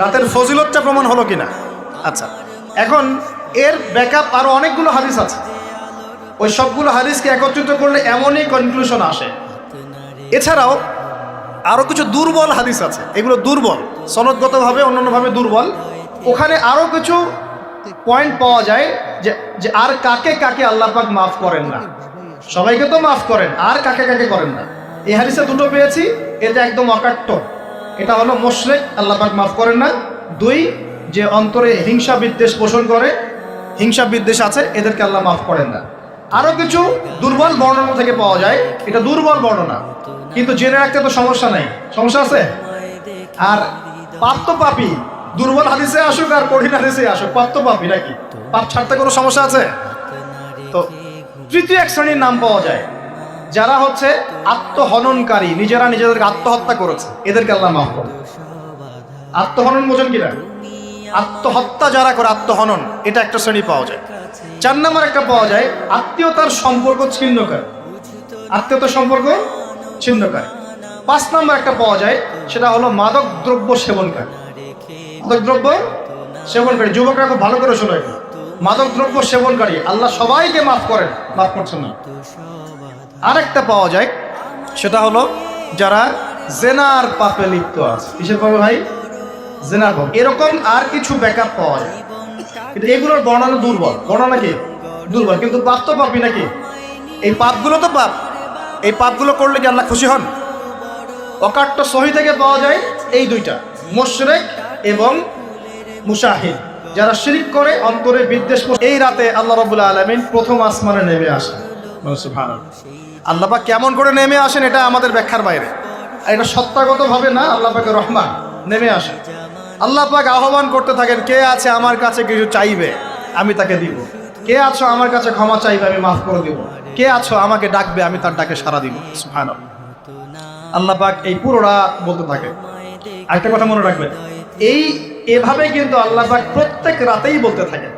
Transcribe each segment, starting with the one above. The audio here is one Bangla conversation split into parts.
রাতের ফজিলতটা প্রমাণ হলো কিনা? আচ্ছা এখন এর ব্যাকআপ আরও অনেকগুলো হাদিস আছে। ওই সবগুলো হাদিসকে একত্রিত করলে এমনই কনক্লুশন আসে। এছাড়াও আরও কিছু দুর্বল হাদিস আছে। এগুলো দুর্বল, সনদগতভাবে, অন্যান্যভাবে দুর্বল। ওখানে আরও কিছু পয়েন্ট পাওয়া যায় যে যে আর কাকে কাকে আল্লাহ পাক মাফ করেন না। সবাইকে তো মাফ করেন, আর কাকে কাকে করেন না। এই হাদিসে দুটো পেয়েছি, এটা একদম অকাট্য। এটা হলো মোশরেক আল্লাহ পাক মাফ করেন না। দুই, যে অন্তরে হিংসা বিদ্বেষ পোষণ করে, হিংসা বিদ্বেষ আছে, এদেরকে আল্লাহ মাফ করেন না। আরও কিছু দুর্বল বর্ণনা থেকে পাওয়া যায়, এটা দুর্বল বর্ণনা, কিন্তু জেনে রাখতে তো সমস্যা নাই। সমস্যা আছে? আর পাপ তো পাপি দুর্বল হাদিসে আসুক আর কঠিন হাদিসে আসুক, পাপ তো পাপি নাকি? পাপ ছাড়তে কোনো সমস্যা আছে? তো তৃতীয় এক শ্রেণির নাম পাওয়া যায়। যারা হচ্ছে আত্মহননকারী, নিজেরা নিজেদেরকে আত্মহত্যা করেছে, এদেরকে আল্লাহ মাফ করে আত্মহনন বোঝেন কিনা আত্মহত্যা যারা করে, আত্মহনন, এটা একটা শ্রেণি পাওয়া যায়। চার নম্বর একটা পাওয়া যায়, আত্মীয়তার সম্পর্ক ছিন্নকার। আত্মীয়তার সম্পর্ক ছিন্নকার। পাঁচ নম্বর একটা পাওয়া যায়, সেটা হলো মাদক দ্রব্য সেবনকারী। মাদক দ্রব্য সেবনকারী। যুবকরা খুব ভালো করে শোনো মাদক দ্রব্য সেবনকারী, আল্লাহ সবাইকে মাফ করেন, মাফ করছেন না। আরেকটা পাওয়া যায়, সেটা হলো যারা জেনার পাপে লিপ্ত আছে। কিসের পাবে ভাই? জেনার পাপ। এরকম আর কিছু ব্যাকআপ পাওয়া যায়। কিন্তু এগুলোর বর্ণনা দুর্বল। বর্ণনা কি? দুর্বল। কিন্তু পাপ তো পাপি নাকি? এই পাপগুলো তো পাপ। এই পাপগুলো করলে কি আল্লাহ খুশি হন? অকাট্য সহি থেকে পাওয়া যায় এই দুইটা, মোশরেক এবং মুশাহিদ। যারা শিরিক করে, অন্তরে বিদ্বেষ এই রাতে আল্লাহ রবুল্লা আলমিন প্রথম আসমানে নেমে আসেন। আল্লাহ পাক কেমন করে নেমে আসেন এটা আমাদের ব্যাখ্যার বাইরে। এটা সত্তাগতভাবে না, আল্লাহ পাকের রহমান নেমে আসেন। আল্লাহ পাক আহ্বান করতে থাকেন, কে আছে আমার কাছে কিছু চাইবে, আমি তাকে দিব। কে আছো আমার কাছে ক্ষমা চাইবে, আমি মাফ করে দিব। কে আছো আমাকে ডাকবে, আমি তার ডাকে সারা দিব। আল্লাহ পাক এই পুরো রাত বলতে থাকে। আরেকটা কথা মনে রাখবেন, এই এভাবে কিন্তু আল্লাহ পাক প্রত্যেক রাতেই বলতে থাকে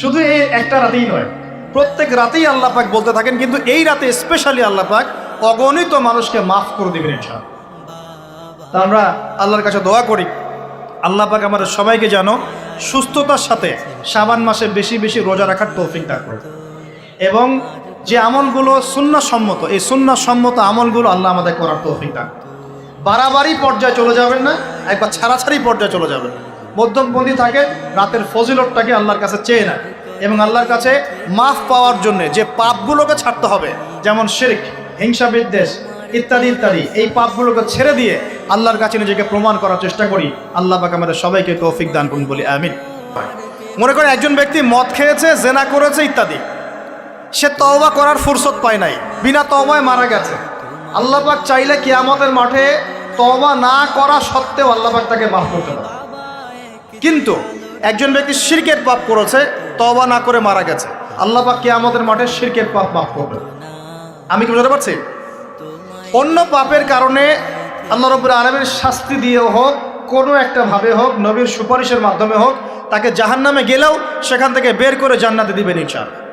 শুধু এই একটা রাতেই নয়, প্রত্যেক রাতেই আল্লাহ পাক বলতে থাকেন, কিন্তু এই রাতে স্পেশালি আল্লাহ পাক অগণিত মানুষকে মাফ করে দিবেন ইনশাআল্লাহ। তা আমরা আল্লাহর কাছে দোয়া করি, আল্লাহ পাক আমাদের সবাইকে যেন সুস্থতার সাথে সাবান মাসে বেশি বেশি রোজা রাখার তৌফিক দান করে এবং যে আমলগুলো সুন্নাসম্মত, এই সুন্নাসম্মত আমলগুলো আল্লাহ আমাদের করার তৌফিক দান। বাড়াবাড়ি পর্যায়ে চলে যাবেন না একবার ছাড়াছাড়ি পর্যায়ে চলে যাবেন মধ্যমপন্থী থাকে, রাতের ফজিলতটাকে আল্লাহর কাছে চেয়ে নেয় এবং আল্লাহর কাছে মাফ পাওয়ার জন্য যে পাপগুলোকে ছাড়তে হবে, যেমন শিরক, হিংসা বিদ্বেষ ইত্যাদি ইত্যাদি, এই পাপগুলোকে ছেড়ে দিয়ে আল্লাহর কাছে নিজেকে প্রমাণ করার চেষ্টা করি। আল্লাহ পাক আমাদের সবাইকে তৌফিক দান করুন বলি, আমিন। মনে করে একজন ব্যক্তি মদ খেয়েছে, জেনা করেছে ইত্যাদি। সে তওবা করার ফুরসত পায় নাই। বিনা তওবায় মারা গেছে। আল্লাহ পাক চাইলে কিয়ামতের মাঠে তওবা না করা সত্ত্বেও আল্লাহ পাক তাকে মাফ করতে পারে কিন্তু একজন ব্যক্তি শিরকের পাপ করেছে তবা না করে মারা গেছে, আল্লাহ পাক কিয়ামতের মাঠে শিরকের পাপ মাফ করবে। আমি কি বুঝতে পারছি? অন্য পাপের কারণে আল্লাহ রব্বুর আলমের শাস্তি দিয়ে হোক, কোনো একটা ভাবে হোক, নবীর সুপারিশের মাধ্যমে হোক, তাকে জাহান্নামে গেলেও সেখান থেকে বের করে জান্নাতে দিবেন ইনশাআল্লাহ।